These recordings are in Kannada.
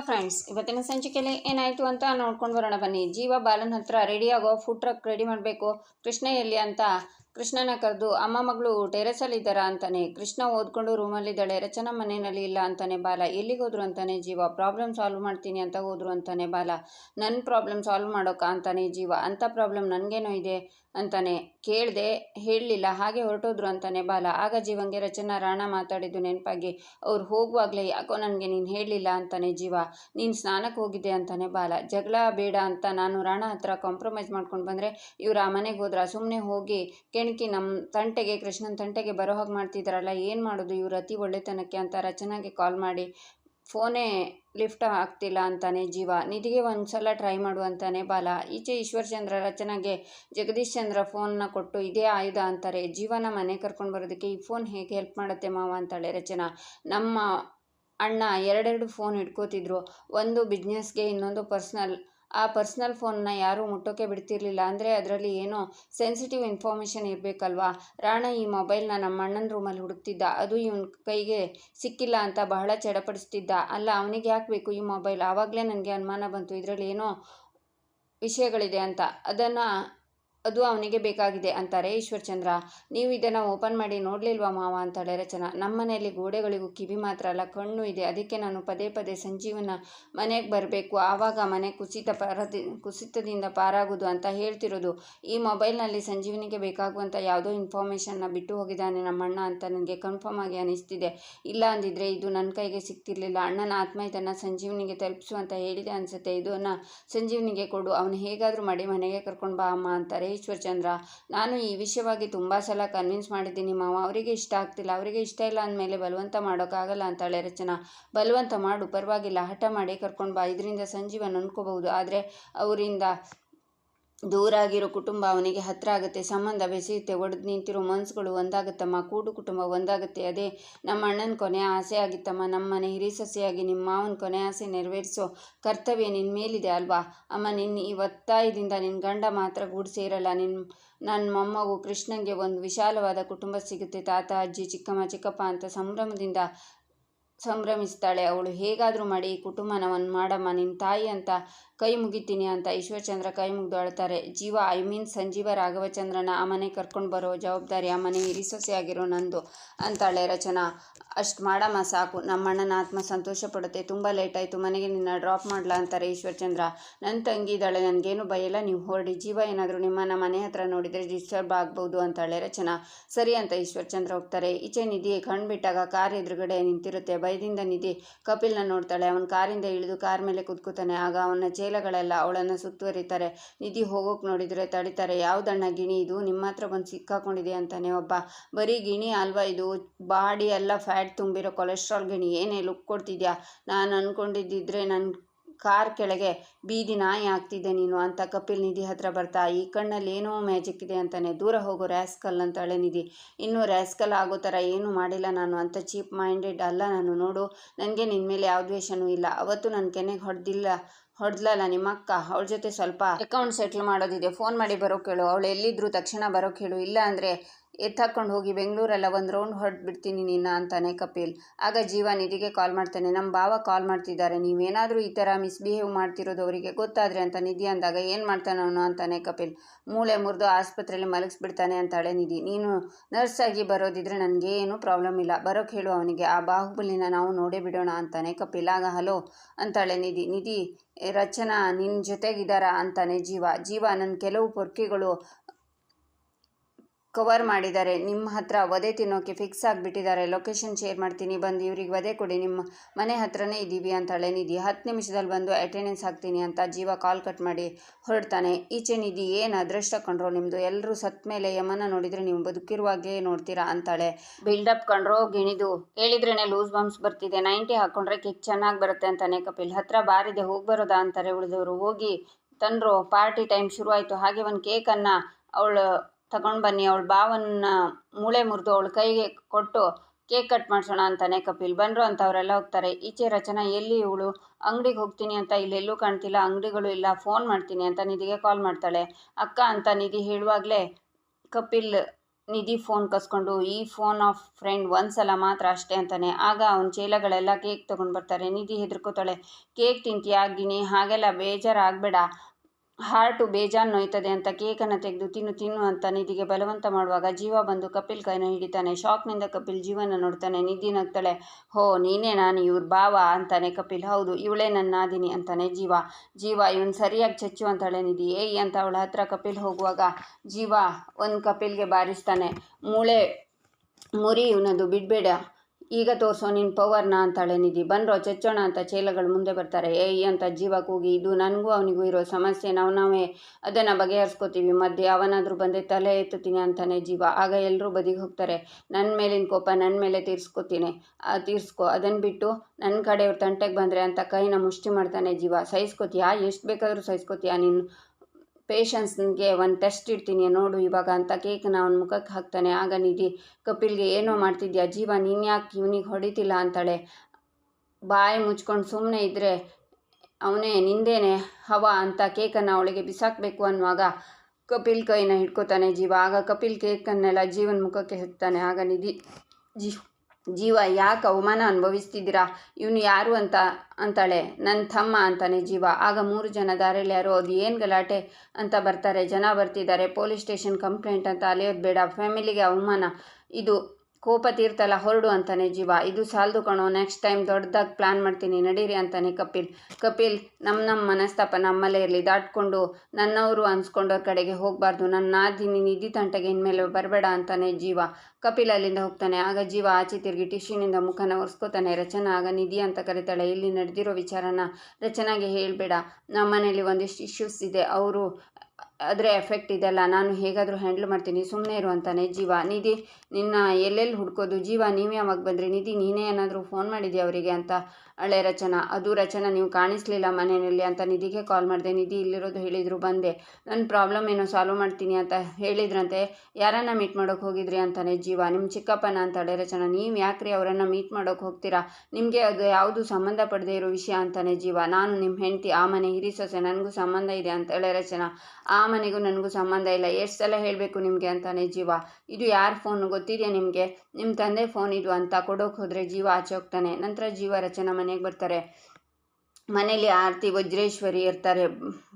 ಫ್ರೆಂಡ್ಸ್ ಇವತ್ತಿನ ಸಂಚಿಕೆಯಲ್ಲಿ ಏನಾಯಿತು ಅಂತ ನೋಡ್ಕೊಂಡು ಬರೋಣ ಬನ್ನಿ. ಜೀವ ಬಾಲನ್ ಹತ್ರ ರೆಡಿ ಆಗೋ ಫುಡ್ ಟ್ರಕ್ ರೆಡಿ ಮಾಡಬೇಕು. ಕೃಷ್ಣ ಎಲ್ಲಿ ಅಂತ ಕೃಷ್ಣನ ಕರೆದು, ಅಮ್ಮ ಮಗಳು ಟೆರೆಸಲ್ಲಿದ್ದಾರಾ ಅಂತಾನೆ. ಕೃಷ್ಣ ಓದ್ಕೊಂಡು ರೂಮಲ್ಲಿದ್ದಾಳೆ. ರಚನಾ ಮನೆಯಲ್ಲಿ ಇಲ್ಲ ಅಂತಾನೆ ಬಾಲ. ಎಲ್ಲಿಗೆ ಹೋದ್ರು? ಅಂತಾನೆ ಜೀವ. ಪ್ರಾಬ್ಲಮ್ ಸಾಲ್ವ್ ಮಾಡ್ತೀನಿ ಅಂತ ಹೋದ್ರು ಅಂತಾನೆ ಬಾಲ. ನನ್ನ ಪ್ರಾಬ್ಲಮ್ ಸಾಲ್ವ್ ಮಾಡೋಕ ಅಂತಾನೆ ಜೀವ. ಅಂಥ ಪ್ರಾಬ್ಲಮ್ ನನಗೇನೋ ಇದೆ ಅಂತಾನೆ. ಕೇಳಿದೆ, ಹೇಳಲಿಲ್ಲ, ಹಾಗೆ ಹೊರಟೋದ್ರು ಅಂತಾನೆ ಬಾಲ. ಆಗ ಜೀವಂಗೆ ರಚನಾ, ರಾಣ ಮಾತಾಡಿದ್ದು ನೆನಪಾಗಿ, ಅವ್ರು ಹೋಗುವಾಗಲೇ ಯಾಕೋ ನನಗೆ ನೀನು ಹೇಳಲಿಲ್ಲ ಅಂತಾನೆ ಜೀವ. ನೀನು ಸ್ನಾನಕ್ಕೆ ಹೋಗಿದ್ದೆ ಅಂತಾನೆ ಬಾಲ. ಜಗಳ ಬೇಡ ಅಂತ ನಾನು ರಾಣ ಹತ್ರ ಕಾಂಪ್ರಮೈಸ್ ಮಾಡ್ಕೊಂಡು ಬಂದರೆ, ಇವ್ರು ಆ ಮನೆಗೆ ಹೋದ್ರ ಸುಮ್ಮನೆ ಹೋಗಿ ಕೆಣಕಿ ನಮ್ಮ ತಂಟೆಗೆ, ಕೃಷ್ಣನ ತಂಟೆಗೆ ಬರೋ ಹಾಗೆ ಮಾಡ್ತಿದ್ದಾರಲ್ಲ ಏನು ಮಾಡೋದು ಇವ್ರು ಅತಿ ಒಳ್ಳೆತನಕ್ಕೆ ಅಂತ ರಚನಾಗೆ ಕಾಲ್ ಮಾಡಿ, ಫೋನೇ ಲಿಫ್ಟ್ ಆಗ್ತಿಲ್ಲ ಅಂತಾನೆ ಜೀವ, ನಿಧಿಗೆ ಒಂದು ಸಲ ಟ್ರೈ ಮಾಡು ಅಂತಾನೆ ಬಾಲ, ಈಚೆ ಈಶ್ವರ್ಚಂದ್ರ ರಚನಾಗೆ ಜಗದೀಶ್ ಚಂದ್ರ ಫೋನ್ನ ಕೊಟ್ಟು ಇದೇ ಆಯುಧ ಅಂತಾರೆ, ಜೀವನ ಮನೆ ಕರ್ಕೊಂಡು ಬರೋದಕ್ಕೆ ಈ ಫೋನ್ ಹೇಗೆ ಹೆಲ್ಪ್ ಮಾಡುತ್ತೆ ಮಾವ ಅಂತಾಳೆ ರಚನಾ. ನಮ್ಮ ಅಣ್ಣ ಎರಡೆರಡು ಫೋನ್ ಇಟ್ಕೋತಿದ್ರು ಒಂದು ಬಿಸ್ನೆಸ್ಗೆ ಇನ್ನೊಂದು ಪರ್ಸ್ನಲ್ ಆ ಪರ್ಸ್ನಲ್ ಫೋನ್ನ ಯಾರೂ ಮುಟ್ಟೋಕೆ ಬಿಡ್ತಿರ್ಲಿಲ್ಲ. ಅಂದರೆ ಅದರಲ್ಲಿ ಏನೋ ಸೆನ್ಸಿಟಿವ್ ಇನ್ಫಾರ್ಮೇಷನ್ ಇರಬೇಕಲ್ವಾ? ರಾಣ ಈ ಮೊಬೈಲ್ನ ನಮ್ಮ ಅಣ್ಣನ ರೂಮಲ್ಲಿ ಹುಡುಕ್ತಿದ್ದ. ಅದು ಇವನ್ ಕೈಗೆ ಸಿಕ್ಕಿಲ್ಲ ಅಂತ ಬಹಳ ಚಡಪಡಿಸ್ತಿದ್ದ. ಅಲ್ಲ, ಅವನಿಗೆ ಯಾಕೆ ಬೇಕು ಈ ಮೊಬೈಲ್? ಆವಾಗಲೇ ನನಗೆ ಅನುಮಾನ ಬಂತು. ಇದರಲ್ಲಿ ಏನೋ ವಿಷಯಗಳಿದೆ ಅಂತ. ಅದನ್ನು ಅದು ಅವನಿಗೆ ಬೇಕಾಗಿದೆ ಅಂತಾರೆ ಈಶ್ವರ್ಚಂದ್ರ. ನೀವು ಇದನ್ನು ಓಪನ್ ಮಾಡಿ ನೋಡಲಿಲ್ವಾ ಮಾವ ಅಂತಾಳೆ ರಚನಾ. ನಮ್ಮ ಮನೆಯಲ್ಲಿ ಗೋಡೆಗಳಿಗೂ ಕಿವಿ ಮಾತ್ರ ಅಲ್ಲ, ಕಣ್ಣು ಇದೆ. ಅದಕ್ಕೆ ನಾನು ಪದೇ ಪದೇ ಸಂಜೀವನ ಮನೆಗೆ ಬರಬೇಕು. ಆವಾಗ ಮನೆ ಕುಸಿತ ಪರದಿ, ಕುಸಿತದಿಂದ ಪಾರಾಗೋದು ಅಂತ ಹೇಳ್ತಿರೋದು. ಈ ಮೊಬೈಲ್ನಲ್ಲಿ ಸಂಜೀವನಿಗೆ ಬೇಕಾಗುವಂಥ ಯಾವುದೋ ಇನ್ಫಾರ್ಮೇಷನ್ನ ಬಿಟ್ಟು ಹೋಗಿದ್ದಾನೆ ನಮ್ಮ ಅಣ್ಣ ಅಂತ ನನಗೆ ಕನ್ಫರ್ಮ್ ಆಗಿ ಅನಿಸ್ತಿದೆ. ಇಲ್ಲ ಅಂದಿದ್ರೆ ಇದು ನನ್ನ ಕೈಗೆ ಸಿಗ್ತಿರ್ಲಿಲ್ಲ. ಅಣ್ಣನ ಆತ್ಮ ಇದನ್ನು ಸಂಜೀವನಿಗೆ ತಲುಪಿಸು ಅಂತ ಹೇಳಿದೆ ಅನಿಸುತ್ತೆ. ಇದನ್ನು ಸಂಜೀವನಿಗೆ ಕೊಡು. ಅವನು ಹೇಗಾದರೂ ಮಾಡಿ ಮನೆಗೆ ಕರ್ಕೊಂಡು ಬಾ ಅಮ್ಮ ಅಂತಾರೆ ಈಶ್ವರ್ಚಂದ್ರ ನಾನು ಈ ವಿಷಯವಾಗಿ ತುಂಬ ಸಲ ಕನ್ವಿನ್ಸ್ ಮಾಡಿದ್ದೀನಿ ಮಾವ. ಅವರಿಗೆ ಇಷ್ಟ ಆಗ್ತಿಲ್ಲ. ಅವರಿಗೆ ಇಷ್ಟ ಇಲ್ಲ ಅಂದಮೇಲೆ ಬಲವಂತ ಮಾಡೋಕ್ಕಾಗಲ್ಲ ಅಂತಾಳೆ ರಚನಾ. ಬಲವಂತ ಮಾಡು, ಪರವಾಗಿಲ್ಲ. ಹಠ ಮಾಡಿ ಕರ್ಕೊಂಡು ಬಾ. ಇದರಿಂದ ಸಂಜೀವ ಅನ್ಕೋಬಹುದು ಆದರೆ ಅವರಿಂದ ದೂರ ಆಗಿರೋ ಕುಟುಂಬ ಅವನಿಗೆ ಹತ್ತಿರ ಆಗುತ್ತೆ, ಸಂಬಂಧ ಬೆಸೆಯುತ್ತೆ, ಒಡೆದು ನಿಂತಿರೋ ಮನಸ್ಸುಗಳು ಒಂದಾಗುತ್ತಮ್ಮ, ಕೂಡು ಕುಟುಂಬ ಒಂದಾಗುತ್ತೆ. ಅದೇ, ನಮ್ಮ ಅಣ್ಣನ ಕೊನೆ ಆಸೆ ಆಗಿತ್ತಮ್ಮ, ನಮ್ಮ ಮನೆ ಹಿರಿ ಸೊಸೆಯಾಗಿ ನಿಮ್ಮ ಮಾವನ ಕೊನೆ ಆಸೆ ನೆರವೇರಿಸೋ ಕರ್ತವ್ಯ ನಿನ್ನ ಮೇಲಿದೆ ಅಲ್ವಾ? ಅಮ್ಮ ನಿನ್ನ ಈ ಒತ್ತಾಯದಿಂದ ನಿನ್ನ ಗಂಡ ಮಾತ್ರ ಗೂಡು ಸೇರಲ್ಲ. ನಿನ್ನ ನನ್ನ ಮೊಮ್ಮಗು ಕೃಷ್ಣಂಗೆ ಒಂದು ವಿಶಾಲವಾದ ಕುಟುಂಬ ಸಿಗುತ್ತೆ, ತಾತ, ಅಜ್ಜಿ, ಚಿಕ್ಕಮ್ಮ, ಚಿಕ್ಕಪ್ಪ ಅಂತ ಸಂಭ್ರಮದಿಂದ ಸಂಭ್ರಮಿಸ್ತಾಳೆ. ಅವಳು, ಹೇಗಾದರೂ ಮಾಡಿ ಈ ಕುಟುಂಬನ ಒಂದು ಮಾಡಮ್ಮ ನಿನ್ನ ತಾಯಿ ಅಂತ ಕೈ ಮುಗಿತೀನಿ ಅಂತ ಈಶ್ವರಚಂದ್ರ ಕೈ ಮುಗಿದು ಅಳ್ತಾರೆ. ಜೀವ ಐ ಮೀನ್ ಸಂಜೀವ ರಾಘವಚಂದ್ರನ ಆ ಮನೆ ಕರ್ಕೊಂಡು ಬರೋ ಜವಾಬ್ದಾರಿ ಆ ಮನೆ ಹಿರಿಸೊಸೆಯಾಗಿರೋ ನಂದು ಅಂತಾಳೆ ರಚನಾ. ಅಷ್ಟು ಮಾಡಮ್ಮ, ಸಾಕು. ನಮ್ಮಣ್ಣನ ಆತ್ಮ ಸಂತೋಷ ಪಡುತ್ತೆ. ತುಂಬ ಲೇಟ್ ಆಯಿತು. ಮನೆಗೆ ನಿನ್ನ ಡ್ರಾಪ್ ಮಾಡಲಾ ಅಂತಾರೆ ಈಶ್ವರಚಂದ್ರ. ನನ್ನ ತಂಗಿ ಇದ್ದಾಳೆ. ನನಗೇನು ಭಯಲ್ಲ ನೀವು ಹೊರಡಿ. ಜೀವ ಏನಾದರೂ ನಿಮ್ಮನ್ನ ಮನೆ ಹತ್ರ ನೋಡಿದರೆ ಡಿಸ್ಟರ್ಬ್ ಆಗ್ಬೋದು ಅಂತಾಳೆ ರಚನಾ. ಸರಿ ಅಂತ ಈಶ್ವರಚಂದ್ರ ಹೋಗ್ತಾರೆ ಈಚೆ ನಿಧಿ ಕಣ್ಣು ಬಿಟ್ಟಾಗ ಕಾರ್ ಎದುರುಗಡೆ ನಿಂತಿರುತ್ತೆ. ಭಯದಿಂದ ನಿಧಿ ಕಪಿಲ್ನ ನೋಡ್ತಾಳೆ. ಅವನ ಕಾರಿಂದ ಇಳಿದು ಕಾರ್ ಮೇಲೆ ಕುತ್ಕೋತಾನೆ. ಆಗ ಅವನ ಚೇಲಗಳೆಲ್ಲ ಅವಳನ್ನು ಸುತ್ತುವರಿತಾರೆ. ನಿಧಿ ಹೋಗೋಕೆ ನೋಡಿದರೆ ತಡಿತಾರೆ. ಯಾವುದಣ್ಣ ಗಿಣಿ ಇದು? ನಿಮ್ಮ ಹತ್ರ ಬಂದು ಸಿಕ್ಕಾಕೊಂಡಿದೆ ಅಂತಾನೆ ಒಬ್ಬ. ಬರೀ ಗಿಣಿ ಅಲ್ವಾ ಇದು? ಬಾಡಿ ಎಲ್ಲ ಫ್ಯಾಟ್ ತುಂಬಿರೋ ಕೊಲೆಸ್ಟ್ರಾಲ್ ಗಿಣಿ. ಏನೇ ಲುಕ್ ಕೊಡ್ತಿದ್ಯಾ? ನಾನು ಅಂದ್ಕೊಂಡಿದ್ದಿದ್ರೆ ನನ್ನ ಕಾರ್ ಕೆಳಗೆ, ಬೀದಿ ನಾಯಿ ಆಗ್ತಿದ್ದೆ ನೀನು ಅಂತ ಕಪಿಲ್ ನಿಧಿ ಹತ್ರ ಬರ್ತಾ, ಈ ಕಣ್ಣಲ್ಲಿ ಏನೋ ಮ್ಯಾಜಿಕ್ ಇದೆ ಅಂತಾನೆ, ದೂರ ಹೋಗು ರ್ಯಾಸ್ಕಲ್ ಅಂತಾಳೆ ನಿಧಿ. ಇನ್ನು ರ್ಯಾಸ್ಕಲ್ ಆಗೋ ಥರ ಏನೂ ಮಾಡಿಲ್ಲ ನಾನು ಅಂತ ಚೀಪ್ ಮೈಂಡೆಡ್ ಅಲ್ಲ ನಾನು, ನೋಡು, ನನಗೆ ನಿನ್ನ ಮೇಲೆ ಯಾವ ದ್ವೇಷನೂ ಇಲ್ಲ. ಅವತ್ತು ನನ್ನ ಕೆನೆಗೆ ಹೊಡೆದಿಲ್ಲ, ಹೊಡೆದ್ಲಲ್ಲ ನಿಮ್ಮ ಅಕ್ಕ, ಅವಳ ಜೊತೆ ಸ್ವಲ್ಪ ಅಕೌಂಟ್ ಸೆಟ್ಲ್ ಮಾಡೋದಿದೆ. ಫೋನ್ ಮಾಡಿ ಬರೋಕೆ ಹೇಳು ಅವಳು ಎಲ್ಲಿದ್ರು ತಕ್ಷಣ ಬರೋಕೆ ಹೇಳು ಇಲ್ಲ ಅಂದರೆ ಎತ್ತಾಕೊಂಡು ಹೋಗಿ ಬೆಂಗಳೂರೆಲ್ಲ ಒಂದು ರೌಂಡ್ ಹೊರಟ್ಬಿಡ್ತೀನಿ ನಿನ್ನ ಅಂತಾನೆ ಕಪಿಲ್. ಆಗ ಜೀವ ನಿಧಿಗೆ ಕಾಲ್ ಮಾಡ್ತಾನೆ ನಮ್ಮ ಭಾವ ಕಾಲ್ ಮಾಡ್ತಿದ್ದಾರೆ, ನೀವೇನಾದರೂ ಈ ಥರ ಮಿಸ್ಬಿಹೇವ್ ಮಾಡ್ತಿರೋದು ಅವರಿಗೆ ಗೊತ್ತಾದರೆ ಅಂತ ನಿಧಿ ಅಂದಾಗ ಏನು ಮಾಡ್ತಾನೆ ಅವನು ಅಂತಾನೆ ಕಪಿಲ್. ಮೂಳೆ ಮುರಿದು ಆಸ್ಪತ್ರೆಯಲ್ಲಿ ಮಲಗಿಸ್ಬಿಡ್ತಾನೆ ಅಂತಾಳೆ ನಿಧಿ. ನೀನು ನರ್ಸ್ ಆಗಿ ಬರೋದಿದ್ರೆ ಏನೂ ಪ್ರಾಬ್ಲಮ್ ಇಲ್ಲ, ಬರೋಕೆ ಹೇಳು ಅವನಿಗೆ, ಆ ಬಾಹುಬಲಿನ ನಾವು ನೋಡೇ ಬಿಡೋಣ ಅಂತಾನೆ ಕಪಿಲ್. ಆಗ ಹಲೋ ಅಂತಾಳೆ ನಿಧಿ. ನಿಧಿ, ರಚನಾ ನಿನ್ನ ಜೊತೆಗಿದ್ದಾರಾ ಅಂತಾನೆ ಜೀವ. ಜೀವ ನನ್ನ ಕೆಲವು ಪೊರ್ಕಿಗಳು ಕವರ್ ಮಾಡಿದ್ದಾರೆ. ನಿಮ್ಮ ಹತ್ರ ವಧೆ ತಿನ್ನೋಕೆ ಫಿಕ್ಸ್ ಆಗಿಬಿಟ್ಟಿದ್ದಾರೆ. ಲೊಕೇಶನ್ ಶೇರ್ ಮಾಡ್ತೀನಿ. ಬಂದು ಇವ್ರಿಗೆ ವಧೆ ಕೊಡಿ. ನಿಮ್ಮ ಮನೆ ಹತ್ರನೇ ಇದ್ದೀವಿ ಅಂತಾಳೆ ನಿಧಿ, ಹತ್ತು ನಿಮಿಷದಲ್ಲಿ ಬಂದು ಅಟೆಂಡೆನ್ಸ್ ಹಾಕ್ತೀನಿ ಅಂತ ಜೀವ ಕಾಲ್ ಕಟ್ ಮಾಡಿ ಹೊರಡ್ತಾನೆ. ಈಚೆ ನಿಧಿ, ಏನು ಅದೃಷ್ಟ ಕಂಡ್ರೋ ನಿಮ್ಮದು ಎಲ್ಲರೂ ಸತ್ತ ಮೇಲೆ ಯಮನ ನೋಡಿದರೆ ನೀವು ಬದುಕಿರುವಾಗೆ ನೋಡ್ತೀರಾ ಅಂತಾಳೆ. ಬಿಲ್ಡಪ್ ಕಂಡ್ರೋ ಗಿಣಿದು. ಹೇಳಿದ್ರೇ ಲೂಸ್ ಬಾಂಬ್ಸ್ ಬರ್ತಿದೆ. ನೈಂಟಿ ಹಾಕೊಂಡ್ರೆ ಕಿಕ್ ಚೆನ್ನಾಗಿ ಬರುತ್ತೆ ಅಂತಾನೆ ಕಪಿಲ್. ಹತ್ರ ಬಾರಿದೆ, ಹೋಗಿ ಬರೋದಾ ಅಂತಾರೆ ಉಳಿದವರು. ಹೋಗಿ ತಂದರು ಪಾರ್ಟಿ ಟೈಮ್ ಶುರುವಾಯಿತು. ಹಾಗೆ ಒಂದು ಕೇಕನ್ನು ಅವಳು ತಗೊಂಡು ಬನ್ನಿ, ಅವಳ ಬಾವನ್ನ ಮೂಳೆ ಮುರಿದು ಅವಳ ಕೈಗೆ ಕೊಟ್ಟು ಕೇಕ್ ಕಟ್ ಮಾಡಿಸೋಣ ಅಂತಾನೆ ಕಪಿಲ್. ಬಂದರು ಅಂತ ಅವರೆಲ್ಲ ಹೋಗ್ತಾರೆ. ಈಚೆ ರಚನಾ, ಎಲ್ಲಿ ಇವಳು? ಅಂಗಡಿಗೆ ಹೋಗ್ತೀನಿ ಅಂತ ಇಲ್ಲೆಲ್ಲೂ ಕಾಣ್ತಿಲ್ಲ. ಅಂಗಡಿಗಳು ಇಲ್ಲ, ಫೋನ್ ಮಾಡ್ತೀನಿ ಅಂತ ನಿಧಿಗೆ ಕಾಲ್ ಮಾಡ್ತಾಳೆ. ಅಕ್ಕ ಅಂತ ನಿಧಿ ಹೇಳುವಾಗಲೇ ಕಪಿಲ್ ನಿಧಿ ಫೋನ್ ಕಸ್ಕೊಂಡು, ಈ ಫೋನ್ ಆಫ್ ಫ್ರೆಂಡ್ ಒಂದ್ಸಲ ಮಾತ್ರ ಅಷ್ಟೇ ಅಂತಾನೆ. ಆಗ ಅವನ ಚೇಲಗಳೆಲ್ಲ ಕೇಕ್ ತೊಗೊಂಡು ಬರ್ತಾರೆ. ನಿಧಿ ಹೆದರ್ಕೋತಾಳೆ. ಕೇಕ್ ತಿಂತೀಯಾ ಹಾಗೆಲ್ಲ ಬೇಜಾರಾಗಬೇಡ. ಹಾರ್ಟು ಬೇಜಾನ್ ನೋಯ್ತದೆ ಅಂತ ಕೇಕನ್ನು ತೆಗೆದು ತಿನ್ನು ತಿನ್ನು ಅಂತ ನಿಧಿಗೆ ಬಲವಂತ ಮಾಡುವಾಗ ಜೀವ ಬಂದು ಕಪಿಲ್ ಕೈನ ಹಿಡಿತಾನೆ. ಶಾಕ್ನಿಂದ ಕಪಿಲ್ ಜೀವನ ನೋಡ್ತಾನೆ. ನಿಧಿ ನಗ್ತಾಳೆ. ಹೋ, ನೀನೇ ನಾನು, ಇವ್ರ ಭಾವ ಅಂತಾನೆ ಕಪಿಲ್. ಹೌದು, ಇವಳೇ ನನ್ನ ನಾದಿನಿ ಅಂತಾನೆ ಜೀವ. ಜೀವ, ಇವನ್ ಸರಿಯಾಗಿ ಚಚ್ಚು ಅಂತಾಳೆ ನಿಧಿ. ಏಯ್, ಅಂತ ಅವಳ ಹತ್ರ ಕಪಿಲ್ ಹೋಗುವಾಗ ಜೀವ ಒಂದು ಕಪಿಲ್ಗೆ ಬಾರಿಸ್ತಾನೆ. ಮೂಳೆ ಮುರಿ ಇವನದು ಬಿಡಬೇಡ. ಈಗ ತೋರಿಸೋ ನಿನ್ನ ಪವರ್ನ ಅಂತಾಳೆ ನಿಧಿ. ಬಂದ್ರೋ, ಚಚ್ಚೋಣ ಅಂತ ಚೇಲಗಳು ಮುಂದೆ ಬರ್ತಾರೆ. ಏಯ್ ಅಂತ ಜೀವ ಕೂಗಿ, ಇದು ನನಗೂ ಅವನಿಗೂ ಇರೋ ಸಮಸ್ಯೆ. ನಾವು ನಾವೇ ಅದನ್ನು ಬಗೆಹರಿಸ್ಕೋತೀವಿ. ಮಧ್ಯೆ ಅವನಾದರೂ ಬಂದೆ ತಲೆ ಎತ್ತುತ್ತೀನಿ ಅಂತಾನೆ ಜೀವ. ಆಗ ಎಲ್ಲರೂ ಬದಿಗೆ ಹೋಗ್ತಾರೆ. ನನ್ನ ಮೇಲಿನ ಕೋಪ ನನ್ನ ಮೇಲೆ ತೀರ್ಸ್ಕೊತೀನಿ. ತೀರ್ಸ್ಕೊ. ಅದನ್ನು ಬಿಟ್ಟು ನನ್ನ ಕಡೆಯವ್ರ ತಂಟೆಗೆ ಬಂದರೆ ಅಂತ ಕೈನ ಮುಷ್ಟಿ ಮಾಡ್ತಾನೆ ಜೀವ. ಸಹಿಸ್ಕೋತೀಯಾ ಎಷ್ಟು ಬೇಕಾದರೂ ಸಹಿಸ್ಕೋತೀಯಾ ನೀನು? ಪೇಷನ್ಸ್ಗೆ ಒಂದು ಟೆಸ್ಟ್ ಇಡ್ತೀನಿ, ನೋಡು ಇವಾಗ ಅಂತ ಕೇಕ್ನ ಅವನ ಮುಖಕ್ಕೆ ಹಾಕ್ತಾನೆ. ಆಗ ನಿಧಿ, ಕಪಿಲ್ಗೆ ಏನೋ ಮಾಡ್ತಿದ್ಯಾ? ಜೀವ, ನೀನು ಯಾಕೆ ಇವನಿಗೆ ಹೊಡಿತಿಲ್ಲ? ಅಂತಾಳೆ. ಬಾಯಿ ಮುಚ್ಕೊಂಡು ಸುಮ್ಮನೆ ಇದ್ದರೆ ಅವನೇ, ನಿಂದೇನೆ ಹವ ಅಂತ ಕೇಕನ್ನು ಅವಳಿಗೆ ಬಿಸಾಕಬೇಕು ಅನ್ನುವಾಗ ಕಪಿಲ್ ಕೈನ ಹಿಡ್ಕೋತಾನೆ ಜೀವ. ಆಗ ಕಪಿಲ್ ಕೇಕನ್ನೆಲ್ಲ ಜೀವನ ಮುಖಕ್ಕೆ ಹತ್ತಾನೆ ಆಗ ನಿಧಿ ಜೀ ಜೀವ ಯಾಕೆ ಅವಮಾನ ಅನುಭವಿಸ್ತಿದ್ದೀರಾ? ಇವನು ಯಾರು ಅಂತ, ಅಂತಾಳೆ. ನನ್ನ ತಮ್ಮ ಅಂತಾನೆ ಜೀವ. ಆಗ ಮೂರು ಜನ ದಾರಿಯಲ್ಲಿ ಯಾರು ಅದು ಏನು ಗಲಾಟೆ ಅಂತ ಬರ್ತಾರೆ. ಜನ ಬರ್ತಿದ್ದಾರೆ. ಪೊಲೀಸ್ ಸ್ಟೇಷನ್ ಕಂಪ್ಲೇಂಟ್ ಅಂತ ಅಲೆಯೋದು ಬೇಡ. ಫ್ಯಾಮಿಲಿಗೆ ಅವಮಾನ. ಇದು ಕೋಪ ತೀರ್ತಲ್ಲ ಹೊರಡು ಅಂತಾನೆ ಜೀವ. ಇದು ಸಾಲದು ಕಣೋ ನೆಕ್ಸ್ಟ್ ಟೈಮ್ ದೊಡ್ಡದಾಗಿ ಪ್ಲ್ಯಾನ್ ಮಾಡ್ತೀನಿ, ನಡೀರಿ ಅಂತಾನೆ ಕಪಿಲ್. ಕಪಿಲ್ ನಮ್ಮ ನಮ್ಮ ಮನಸ್ತಾಪ ನಮ್ಮಲ್ಲೇ ಇರಲಿ, ದಾಟ್ಕೊಂಡು ನನ್ನವರು ಅನ್ಸ್ಕೊಂಡವ್ರ ಕಡೆಗೆ ಹೋಗಬಾರ್ದು. ನನ್ನ ನಾದಿನಿ ನಿಧಿ ತಂಟೆಗೆ ಇನ್ಮೇಲೆ ಬರಬೇಡ ಅಂತಾನೆ ಜೀವ. ಕಪಿಲ್ ಅಲ್ಲಿಂದ ಹೋಗ್ತಾನೆ. ಆಗ ಜೀವ ಆಚೆ ತಿರುಗಿ ಟಿಶ್ಯೂನಿಂದ ಮುಖನ ಒರೆಸ್ಕೋತಾನೆ. ರಚನಾ, ಆಗ ನಿಧಿ ಅಂತ ಕರೀತಾಳೆ. ಇಲ್ಲಿ ನಡೆದಿರೋ ವಿಚಾರನ ರಚನಾಗೆ ಹೇಳಬೇಡ. ನಮ್ಮ ಮನೇಲಿ ಒಂದಿಷ್ಟು ಇಶ್ಯೂಸ್ ಇದೆ. ಅವರು ಅದರ ಎಫೆಕ್ಟ್ ಇದೆಲ್ಲ. ನಾನು ಹೇಗಾದರೂ ಹ್ಯಾಂಡ್ಲ್ ಮಾಡ್ತೀನಿ. ಸುಮ್ಮನೆ ಇರು ಅಂತಾನೆ. ಜೀವ, ನಿಧಿ, ನಿನ್ನ ಎಲ್ಲೆಲ್ಲಿ ಹುಡ್ಕೋದು? ಜೀವ, ನೀವು ಯಾವಾಗ ಬಂದ್ರಿ? ನಿಧಿ, ನೀನೇ ಏನಾದರೂ ಫೋನ್ ಮಾಡಿದ್ಯಾ ಅವರಿಗೆ ಅಂತ? ಹಳೆ ರಚನಾ. ಅದು ರಚನಾ. ನೀವು ಕಾಣಿಸ್ಲಿಲ್ಲ ಮನೆಯಲ್ಲಿ ಅಂತ ನಿಧಿಗೆ ಕಾಲ್ ಮಾಡಿದೆ. ನಿಧಿ ಇಲ್ಲಿರೋದು ಹೇಳಿದರು, ಬಂದೆ. ನನ್ನ ಪ್ರಾಬ್ಲಮ್ ಏನೋ ಸಾಲ್ವ್ ಮಾಡ್ತೀನಿ ಅಂತ ಹೇಳಿದ್ರಂತೆ. ಯಾರನ್ನ ಮೀಟ್ ಮಾಡೋಕೆ ಹೋಗಿದ್ರಿ ಅಂತಾನೆ ಜೀವ. ನಿಮ್ಮ ಚಿಕ್ಕಪ್ಪನ ಅಂತ ಹಳೆ ರಚನಾ. ನೀವು ಯಾಕ್ರಿ ಅವರನ್ನು ಮೀಟ್ ಮಾಡೋಕೆ ಹೋಗ್ತೀರಾ? ನಿಮಗೆ ಅದು ಯಾವುದು ಸಂಬಂಧ ಪಡೆದೇ ಇರೋ ವಿಷಯ ಅಂತಾನೆ ಜೀವ. ನಾನು ನಿಮ್ಮ ಹೆಂಡತಿ, ಆ ಮನೆ, ಹಿರಿ ಸೊಸೆ, ನನಗೂ ಸಂಬಂಧ ಇದೆ ಅಂತ ಹಳೆ ರಚನಾ. ಆ ಮನೆಗೂ ನನಗೂ ಸಂಬಂಧ ಇಲ್ಲ. ಎಷ್ಟು ಸಲ ಹೇಳಬೇಕು ನಿಮಗೆ ಅಂತಾನೆ ಜೀವ. ಇದು ಯಾರ ಫೋನು ಗೊತ್ತಿದೆಯಾ ನಿಮಗೆ? ನಿಮ್ಮ ತಂದೆ ಫೋನ್ ಇದು ಅಂತ ಕೊಡೋಕೆ ಹೋದರೆ ಜೀವ ಆಚೆ ಹೋಗ್ತಾನೆ. ನಂತರ ಜೀವ ರಚನಾ ಮನೆಗೆ ಬರ್ತಾರೆ. ಮನೇಲಿ ಆರತಿ ವಜ್ರೇಶ್ವರಿ ಇರ್ತಾರೆ.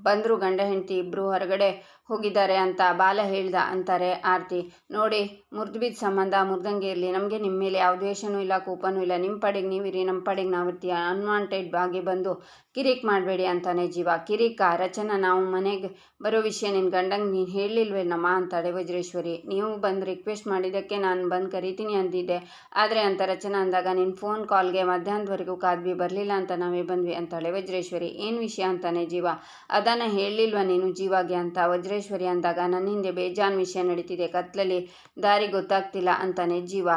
ಬಂದರು ಗಂಡ ಹೆಂಡತಿ ಇಬ್ಬರು ಹೊರಗಡೆ ಹೋಗಿದ್ದಾರೆ ಅಂತ ಬಾಲ ಹೇಳ್ದ ಅಂತಾರೆ ಆರತಿ. ನೋಡಿ ಮುರ್ದು ಬಿದ್ದ ಸಂಬಂಧ ಮುರಿದಂಗೆ ಇರಲಿ. ನಮಗೆ ನಿಮ್ಮ ಮೇಲೆ ಯಾವ ದ್ವೇಷನೂ ಇಲ್ಲ, ಕೋಪನೂ ಇಲ್ಲ. ನಿಮ್ಮ ಪಡೆಗೆ ನೀವಿರಿ ನಮ್ಮ ಪಡೆಗೆ ನಾವಿರ್ತೀಯ. ಅನ್ವಾಂಟೆಡ್ ಆಗಿ ಬಂದು ಕಿರಿಕ್ ಮಾಡಬೇಡಿ ಅಂತಾನೆ ಜೀವ. ಕಿರಿಕ, ರಚನಾ, ನಾವು ಮನೆಗೆ ಬರೋ ವಿಷಯ ನಿನ್ನ ಗಂಡಂಗೆ ನೀನು ಹೇಳಲಿಲ್ವೇನಮ್ಮ ಅಂತಾಳೆ ವಜ್ರೇಶ್ವರಿ. ನೀವು ಬಂದು ರಿಕ್ವೆಸ್ಟ್ ಮಾಡಿದ್ದಕ್ಕೆ ನಾನು ಬಂದು ಕರಿತೀನಿ ಅಂದಿದ್ದೆ. ಆದರೆ ಅಂತ ರಚನಾ ಅಂದಾಗ ನಿನ್ನ ಫೋನ್ ಕಾಲ್ಗೆ ಮಧ್ಯಾಹ್ನದವರೆಗೂ ಕಾದ್ವಿ, ಬರಲಿಲ್ಲ ಅಂತ ನಾವೇ ಬಂದ್ವಿ ಅಂತಾಳೆ ವಜ್ರೇಶ್ವರಿ. ಏನು ವಿಷಯ ಅಂತಾನೆ ಜೀವ. ಅದನ್ನು ಹೇಳಲಿಲ್ವ ನೀನು ಜೀವಾಗೆ ಅಂತ? ವಜ್ರೇಶ್ವರಿ ಅಂದಾಗ ನನ್ನ ಹಿಂದೆ ಬೇಜಾನ್ ವಿಷಯ ನಡೀತಿದೆ. ಕತ್ಲಲ್ಲಿ ದಾರಿ ಗೊತ್ತಾಗ್ತಿಲ್ಲ ಅಂತಾನೆ ಜೀವ.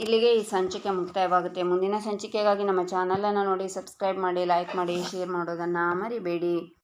ಇಲ್ಲಿಗೆ ಈ ಸಂಚಿಕೆ ಮುಕ್ತಾಯವಾಗುತ್ತೆ. ಮುಂದಿನ ಸಂಚಿಕೆಗಾಗಿ ನಮ್ಮ ಚಾನಲನ್ನು ನೋಡಿ, ಸಬ್ಸ್ಕ್ರೈಬ್ ಮಾಡಿ, ಲೈಕ್ ಮಾಡಿ, ಶೇರ್ ಮಾಡೋದನ್ನು ಮರಿಬೇಡಿ.